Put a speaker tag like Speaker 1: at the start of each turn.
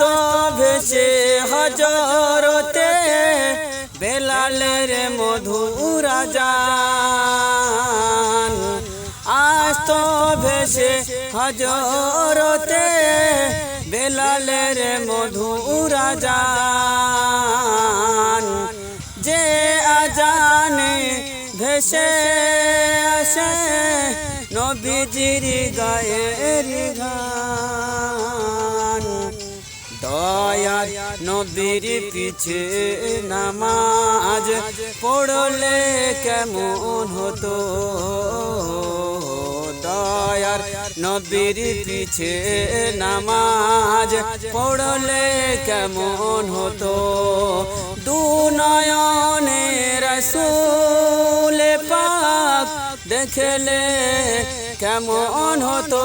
Speaker 1: তো ভেসে হজরতে বেলালের মধুরা যান আজ তো ভেসে হজরতে বেলালের মধুরা যান যে আজানে ভেসে আসে নবীজির গায়ের গান দয়ার নবীর পিছে নামাজ পড়লে কেমন হতো? দয়ার নবীর পিছে নামাজ পড়লে কেমন হতো? দু নয়নে রসুল পাক দেখলে কেমন হতো?